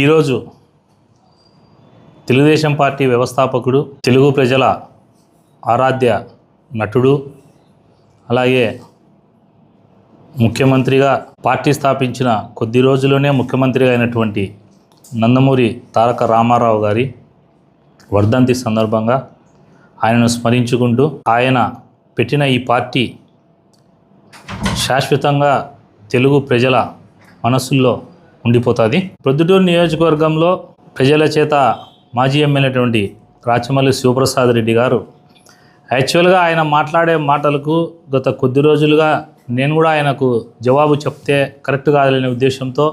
ఈరోజు తెలుగుదేశం పార్టీ వ్యవస్థాపకుడు తెలుగు ప్రజల ఆరాధ్య నటుడు అలాగే ముఖ్యమంత్రిగా పార్టీ స్థాపించిన కొద్ది రోజుల్లోనే ముఖ్యమంత్రిగా అయినటువంటి నందమూరి తారక రామారావు గారి వర్ధంతి సందర్భంగా ఆయనను స్మరించుకుంటూ ఆయన పెట్టిన ఈ పార్టీ శాశ్వతంగా తెలుగు ప్రజల మనసుల్లో ఉండిపోతుంది. ప్రొద్దుటూరు నియోజకవర్గంలో ప్రజల చేత మాజీ ఎమ్మెల్యేటువంటి రాచమల్లి శివప్రసాద్ రెడ్డి గారు యాక్చువల్గా ఆయన మాట్లాడే మాటలకు గత కొద్ది రోజులుగా నేను కూడా ఆయనకు జవాబు చెప్తే కరెక్ట్ కాదనే ఉద్దేశంతో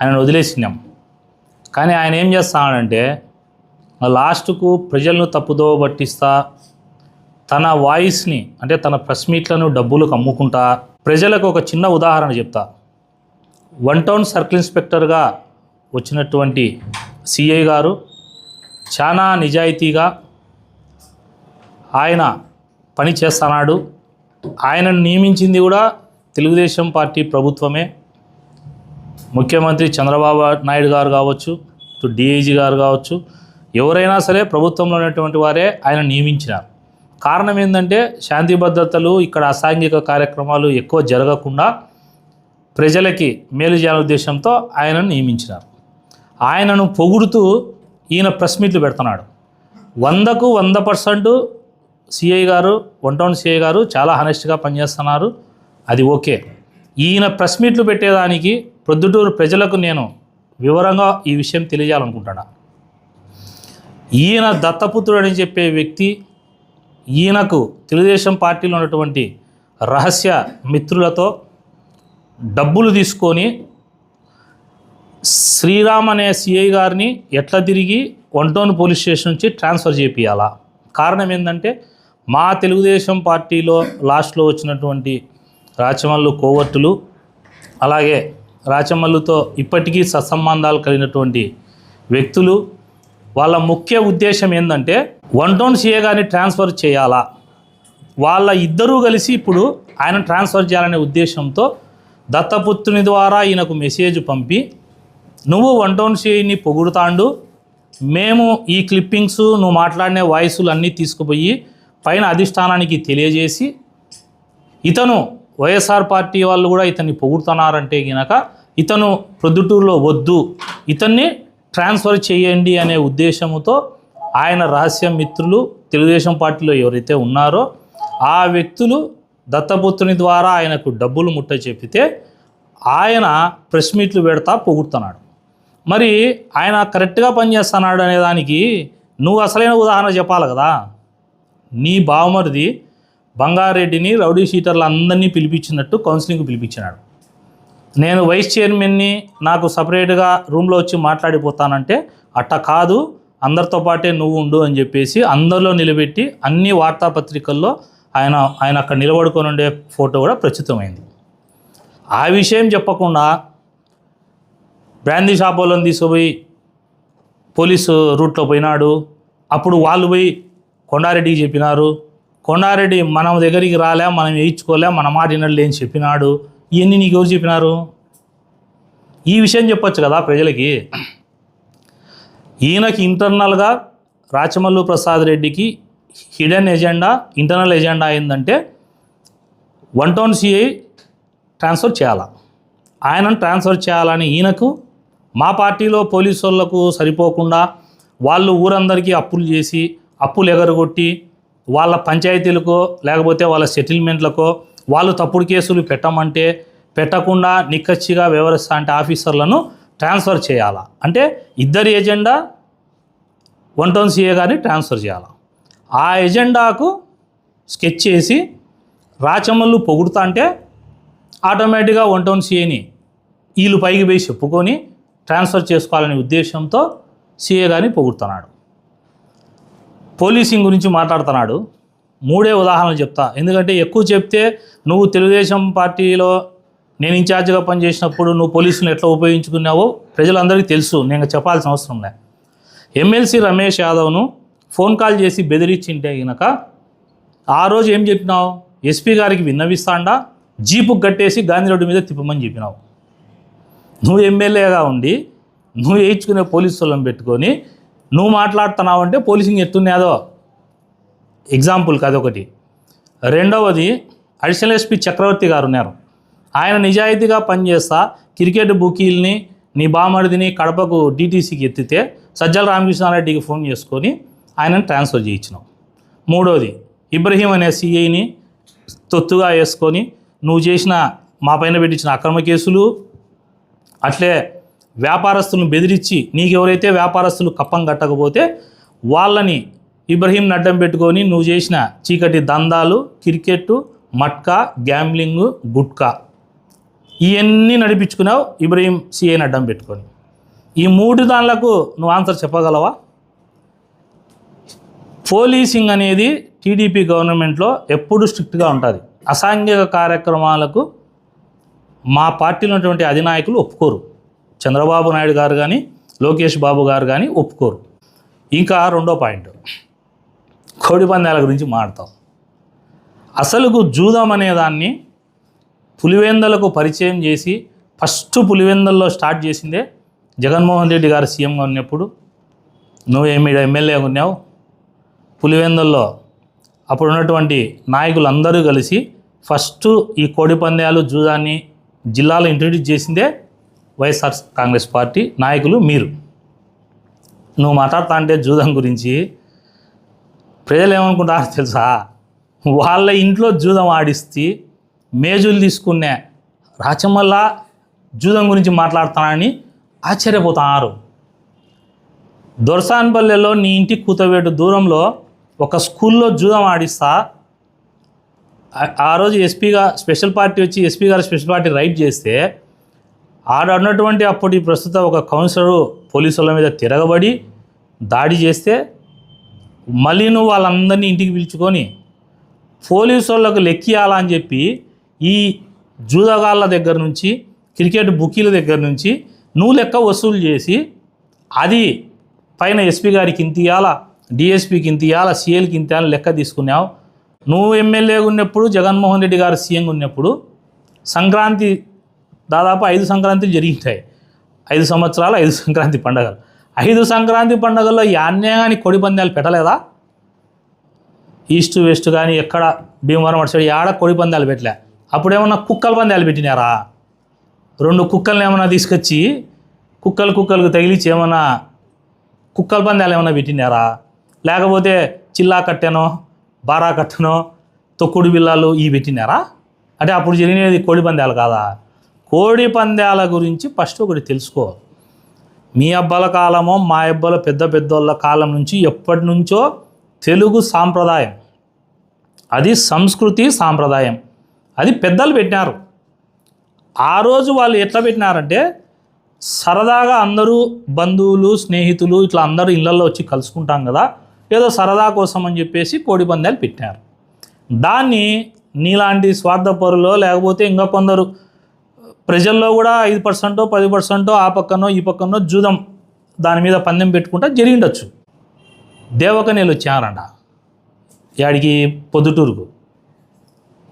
ఆయనను వదిలేసినాం. కానీ ఆయన ఏం చేస్తానంటే లాస్ట్కు ప్రజలను తప్పుదోవ పట్టిస్తా తన వాయిస్ని అంటే తన ప్రెస్ మీట్లను డబ్బులకు అమ్ముకుంటా ప్రజలకు ఒక చిన్న ఉదాహరణ చెప్తా. వన్ టౌన్ సర్కిల్ ఇన్స్పెక్టర్గా వచ్చినటువంటి సిఐ గారు చాలా నిజాయితీగా ఆయన పని చేస్తున్నాడు. ఆయనను నియమించింది కూడా తెలుగుదేశం పార్టీ ప్రభుత్వమే. ముఖ్యమంత్రి చంద్రబాబు నాయుడు గారు కావచ్చు డిఐజీ గారు కావచ్చు ఎవరైనా సరే ప్రభుత్వంలో ఉన్నటువంటి వారే ఆయన నియమించినారు. కారణం ఏంటంటే శాంతి భద్రతలు ఇక్కడ అసాంఘిక కార్యక్రమాలు ఎక్కువ జరగకుండా ప్రజలకి మేలు చేయాలనే ఉద్దేశంతో ఆయనను నియమించినారు. ఆయనను పొగుడుతూ ఈయన ప్రెస్ మీట్లు పెడుతున్నాడు. వందకు వంద పర్సెంట్ సిఐ గారు వన్ టౌన్ సిఐ గారు చాలా హనెస్ట్గా పనిచేస్తున్నారు. అది ఓకే. ఈయన ప్రెస్ మీట్లు పెట్టేదానికి ప్రొద్దుటూరు ప్రజలకు నేను వివరంగా ఈ విషయం తెలియజేయాలనుకుంటున్నా ఈయన దత్తపుత్రుడు అని చెప్పే వ్యక్తి ఈయనకు తెలుగుదేశం పార్టీలో ఉన్నటువంటి రహస్య మిత్రులతో డబ్బులు తీసుకొని శ్రీరామ్ అనే సిఐ గారిని ఎట్లా తిరిగి వన్ పోలీస్ స్టేషన్ నుంచి ట్రాన్స్ఫర్ చేపియాలా కారణం ఏంటంటే మా తెలుగుదేశం పార్టీలో లాస్ట్లో వచ్చినటువంటి రాచమల్లు కోవర్టులు అలాగే రాచమల్లుతో ఇప్పటికీ సత్సంబంధాలు కలిగినటువంటి వ్యక్తులు వాళ్ళ ముఖ్య ఉద్దేశం ఏంటంటే వన్ టౌన్ సీఏ గారిని ట్రాన్స్ఫర్ చేయాలా. వాళ్ళ ఇద్దరూ కలిసి ఇప్పుడు ఆయన ట్రాన్స్ఫర్ చేయాలనే ఉద్దేశంతో దత్తపుత్రుని ద్వారా ఈయనకు మెసేజ్ పంపి నువ్వు వన్ టౌన్ సీఐని పొగుడుతాండు. మేము ఈ క్లిప్పింగ్స్ నువ్వు మాట్లాడిన వాయిస్లు అన్నీ తీసుకుపోయి పైన అధిష్టానానికి తెలియజేసి ఇతను వైఎస్ఆర్ పార్టీ వాళ్ళు కూడా ఇతన్ని పొగుడుతున్నారంటే గనక ఇతను ప్రొద్దుటూరులో వద్దు ఇతన్ని ట్రాన్స్ఫర్ చేయండి అనే ఉద్దేశంతో ఆయన రహస్య మిత్రులు తెలుగుదేశం పార్టీలో ఎవరైతే ఉన్నారో ఆ వ్యక్తులు దత్తపుత్రుని ద్వారా ఆయనకు డబ్బులు ముట్ట చెప్పితే ఆయన ప్రెస్ మీట్లు పెడతా పొగుడుతున్నాడు. మరి ఆయన కరెక్ట్గా పనిచేస్తున్నాడు అనే దానికి నువ్వు అసలైన ఉదాహరణ చెప్పాలి కదా. నీ బావమరిది బంగారెడ్డిని రౌడీ షీటర్లు అందరినీ పిలిపించినట్టు కౌన్సిలింగ్ పిలిపించినాడు. నేను వైస్ చైర్మన్ని నాకు సపరేట్గా రూమ్లో వచ్చి మాట్లాడిపోతానంటే అట్ట కాదు అందరితో పాటే నువ్వు ఉండు అని చెప్పేసి అందరిలో నిలబెట్టి అన్ని వార్తాపత్రికల్లో ఆయన ఆయన అక్కడ నిలబడుకొని ఉండే ఫోటో కూడా ప్రచురితమైంది. ఆ విషయం చెప్పకుండా బ్రాందీ షాప్ వాళ్ళని తీసుకుపోయి పోలీసు రూట్లో పోయినాడు. అప్పుడు వాళ్ళు పోయి కొండారెడ్డికి చెప్పినారు. కొండారెడ్డి మనం దగ్గరికి రాలే మనం వేయించుకోలే మన మాట వినట్లే అని చెప్పినాడు. ఇవన్నీ నీకు ఎవరు చెప్పినారు? ఈ విషయం చెప్పొచ్చు కదా ప్రజలకి. ఈయనకి ఇంటర్నల్గా రాచమల్లు ప్రసాద్ రెడ్డికి హిడెన్ ఎజెండా ఇంటర్నల్ ఎజెండా ఏంటంటే వన్ టౌన్ సిఐ ట్రాన్స్ఫర్ చేయాలా. ఆయనను ట్రాన్స్ఫర్ చేయాలని ఈయనకు మా పార్టీలో పోలీసు వాళ్ళకు సరిపోకుండా వాళ్ళు ఊరందరికీ అప్పులు చేసి అప్పులు ఎగరగొట్టి వాళ్ళ పంచాయతీలకో లేకపోతే వాళ్ళ సెటిల్మెంట్లకో వాళ్ళు తప్పుడు కేసులు పెట్టమంటే పెట్టకుండా నిక్కచ్చిగా వ్యవహరిస్తా అంటే ఆఫీసర్లను ట్రాన్స్ఫర్ చేయాలా? అంటే ఇద్దరి ఎజెండా వన్ టౌన్ సీఏ గారిని ట్రాన్స్ఫర్ చేయాలా? ఆ ఎజెండాకు స్కెచ్ చేసి రాచమల్లు పొగుడుతా అంటే ఆటోమేటిక్గా వన్ టౌన్ సీఏని వీళ్ళు పైకి పోయి చెప్పుకొని ట్రాన్స్ఫర్ చేసుకోవాలనే ఉద్దేశంతో సీఏ గారిని పొగుడుతున్నాడు. పోలీసింగ్ గురించి మాట్లాడుతున్నాడు. మూడే ఉదాహరణలు చెప్తా. ఎందుకంటే ఎక్కువ చెప్తే నువ్వు తెలుగుదేశం పార్టీలో నేను ఇన్ఛార్జ్గా పనిచేసినప్పుడు నువ్వు పోలీసులను ఎట్లా ఉపయోగించుకున్నావో ప్రజలందరికీ తెలుసు. నేను చెప్పాల్సిన అవసరం లే. ఎమ్మెల్సీ రమేష్ యాదవ్ను ఫోన్ కాల్ చేసి బెదిరించింటే గనక ఆ రోజు ఏం చెప్పినావు? ఎస్పీ గారికి విన్నవిస్తాండా? జీపు కట్టేసి గాంధీ రోడ్డు మీద తిప్పమని చెప్పినావు. నువ్వు ఎమ్మెల్యేగా ఉండి నువ్వు వేయించుకునే పోలీసులను పెట్టుకొని నువ్వు మాట్లాడుతున్నావు అంటే పోలీసింగ్ ఎత్తున్నాదో? ఎగ్జాంపుల్కి అదొకటి. రెండవది అడిషనల్ ఎస్పీ చక్రవర్తి గారు ఉన్నారు. ఆయన నిజాయితీగా పనిచేస్తా క్రికెట్ బుకీల్ని నీ బామడిదిని కడపకు డీటీసీకి ఎత్తితే సజ్జల రామకృష్ణారెడ్డికి ఫోన్ చేసుకొని ఆయనను ట్రాన్స్ఫర్ చేయించినావు మూడోది ఇబ్రహీం అనే సిఐని తొత్తుగా వేసుకొని నువ్వు చేసిన మా పైన పెట్టించిన అక్రమ కేసులు అట్లే వ్యాపారస్తులను బెదిరించి నీకు ఎవరైతే వ్యాపారస్తులు కప్పం కట్టకపోతే వాళ్ళని ఇబ్రహీం అడ్డం పెట్టుకొని నువ్వు చేసిన చీకటి దందాలు క్రికెట్ మట్కా గ్యాంబ్లింగ్ గుట్కా ఇవన్నీ నడిపించుకున్నావు ఇబ్రహీం సిఐని అడ్డం పెట్టుకొని. ఈ మూడు దానిలకు నువ్వు ఆన్సర్ చెప్పగలవా? పోలీసింగ్ అనేది టీడీపీ గవర్నమెంట్లో ఎప్పుడు స్ట్రిక్ట్గా ఉంటుంది. అసాంఘిక కార్యక్రమాలకు మా పార్టీలో ఉన్నటువంటి అధినాయకులు ఒప్పుకోరు. చంద్రబాబు నాయుడు గారు కానీ లోకేష్ బాబు గారు కానీ ఒప్పుకోరు. ఇంకా రెండో పాయింట్. కోడి పందాల గురించి మాడతాం అసలుకు జూదం అనేదాన్ని పులివెందలకు పరిచయం చేసి ఫస్ట్ పులివెందల్లో స్టార్ట్ చేసిందే జగన్మోహన్ రెడ్డి గారు సీఎంగా ఉన్నప్పుడు. నువ్వు ఎమ్మె ఎమ్మెల్యేగా ఉన్నావు? పులివెందుల్లో అప్పుడు ఉన్నటువంటి నాయకులందరూ కలిసి ఫస్ట్ ఈ కోడి పందాలు జూదాన్ని జిల్లాలో ఇంట్రడ్యూస్ చేసిందే వైఎస్ఆర్ కాంగ్రెస్ పార్టీ నాయకులు మీరు. నువ్వు మాట్లాడుతా అంటే జూదం గురించి ప్రజలు ఏమనుకుంటారో తెలుసా? వాళ్ళ ఇంట్లో జూదం ఆడిస్తే మేజులు తీసుకునే రాచమల్ల జూదం గురించి మాట్లాడుతానని ఆశ్చర్యపోతున్నారు దొరసాన్పల్లెలో నీ ఇంటి కూతవేటు దూరంలో ఒక స్కూల్లో జూదం ఆడిస్తా. ఆ- ఆ రోజు ఎస్పీగా స్పెషల్ పార్టీ వచ్చి ఎస్పీ గారు స్పెషల్ పార్టీ రైడ్ చేస్తే ఆడన్నటువంటి అప్పటి ప్రస్తుత ఒక కౌన్సిలరు పోలీసుల మీద తిరగబడి దాడి చేస్తే మళ్ళీ నువ్వు వాళ్ళందరినీ ఇంటికి పిలుచుకొని పోలీసు వాళ్ళకు లెక్కియాలా అని చెప్పి ఈ జూదగాళ్ళ దగ్గర నుంచి క్రికెట్ బుకీల దగ్గర నుంచి నువ్వు లెక్క వసూలు చేసి అది పైన ఎస్పీ గారికి ఇంత ఇవ్వాల డిఎస్పీకి ఇంత ఇవ్వాల సీఎల్కి ఇంత లెక్క తీసుకున్నావు. నువ్వు ఎమ్మెల్యేగా ఉన్నప్పుడు జగన్మోహన్ రెడ్డి గారు సీఎంగా ఉన్నప్పుడు సంక్రాంతి దాదాపు ఐదు సంక్రాంతి జరిగితాయి. ఐదు సంవత్సరాలు ఐదు సంక్రాంతి పండగలు. ఐదు సంక్రాంతి పండగల్లో యాన్నే కానీ కొడి పందాలు పెట్టలేదా? ఈస్ట్ వెస్ట్ కానీ ఎక్కడ భీమవరం అటు సైడ్ ఆడ కోడి పందాలు పెట్టలే? అప్పుడేమన్నా కుక్కల పందాలు పెట్టినారా? రెండు కుక్కల్ని ఏమన్నా తీసుకొచ్చి కుక్కలు కుక్కలకు తగిలిచి ఏమన్నా కుక్కల పందాలు ఏమైనా పెట్టినారా? లేకపోతే చిల్లా కట్టెనో బారా కట్టెనో తొక్కుడు బిల్లాలు ఇవి పెట్టినారా? అంటే అప్పుడు జరిగినది కోడి పందాలు కాదా? కోడి పందాల గురించి ఫస్ట్ ఒకటి తెలుసుకో మీ అబ్బాల కాలమో మా అబ్బాల పెద్ద పెద్దోళ్ళ కాలం నుంచి ఎప్పటి నుంచో తెలుగు సాంప్రదాయం. అది సంస్కృతి సాంప్రదాయం. అది పెద్దలు పెట్టినారు. ఆ రోజు వాళ్ళు ఎట్లా పెట్టినారంటే సరదాగా అందరూ బంధువులు స్నేహితులు ఇట్లా అందరూ ఇళ్ళల్లో వచ్చి కలుసుకుంటాం కదా ఏదో సరదా కోసం అని చెప్పేసి కోడి పందాలు పెట్టినారు. దాన్ని నీలాంటి స్వార్థపరులో లేకపోతే ఇంకా కొందరు ప్రజల్లో కూడా ఐదు పర్సెంటో పది పర్సెంటో ఆ పక్కనో ఈ పక్కనో జూదం దాని మీద పందెం పెట్టుకుంటా జరిగిండొచ్చు. దేవకనేలు వచ్చారంట. యాడికి పొద్దుటూరుకు.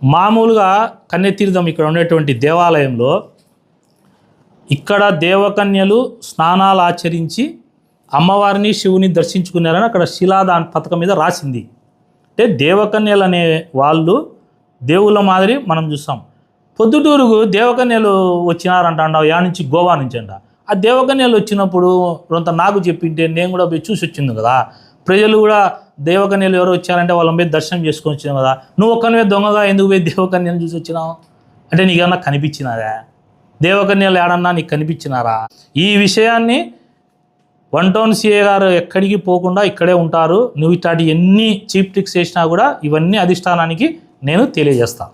మామూలుగా కన్నెతీర్థం ఇక్కడ ఉండేటువంటి దేవాలయంలో ఇక్కడ దేవకన్యలు స్నానాలు ఆచరించి అమ్మవారిని శివుని దర్శించుకున్నారని అక్కడ శిలాదాన్ పథకం మీద రాసింది. అంటే దేవకన్యలు అనే వాళ్ళు దేవుళ్ళ మాదిరి మనం చూస్తాం పొద్దుటూరుకు దేవకన్యలు వచ్చినారంట అండ యా నుంచి గోవా నుంచి అంట. ఆ దేవకన్యలు వచ్చినప్పుడు కొంత నాకు చెప్పింటే నేను కూడా పోయి చూసి వచ్చింది కదా. ప్రజలు కూడా దేవకన్యలు ఎవరు వచ్చారంటే వాళ్ళని పోయి దర్శనం చేసుకొని వచ్చినాం కదా. నువ్వు ఒక్కనివే దొంగగా ఎందుకు పోయి దేవకన్యను చూసి వచ్చినావు? అంటే నీకేమన్నా కనిపించినారా? దేవకన్యలు ఏడన్నా నీకు కనిపించినారా? ఈ విషయాన్ని వన్ టౌన్ సిఏ గారు ఎక్కడికి పోకుండా ఇక్కడే ఉంటారు. నువ్వు ఇట్లాంటి ఎన్ని చీప్ ట్రిక్స్ చేసినా కూడా ఇవన్నీ అధిష్టానానికి నేను తెలియజేస్తాను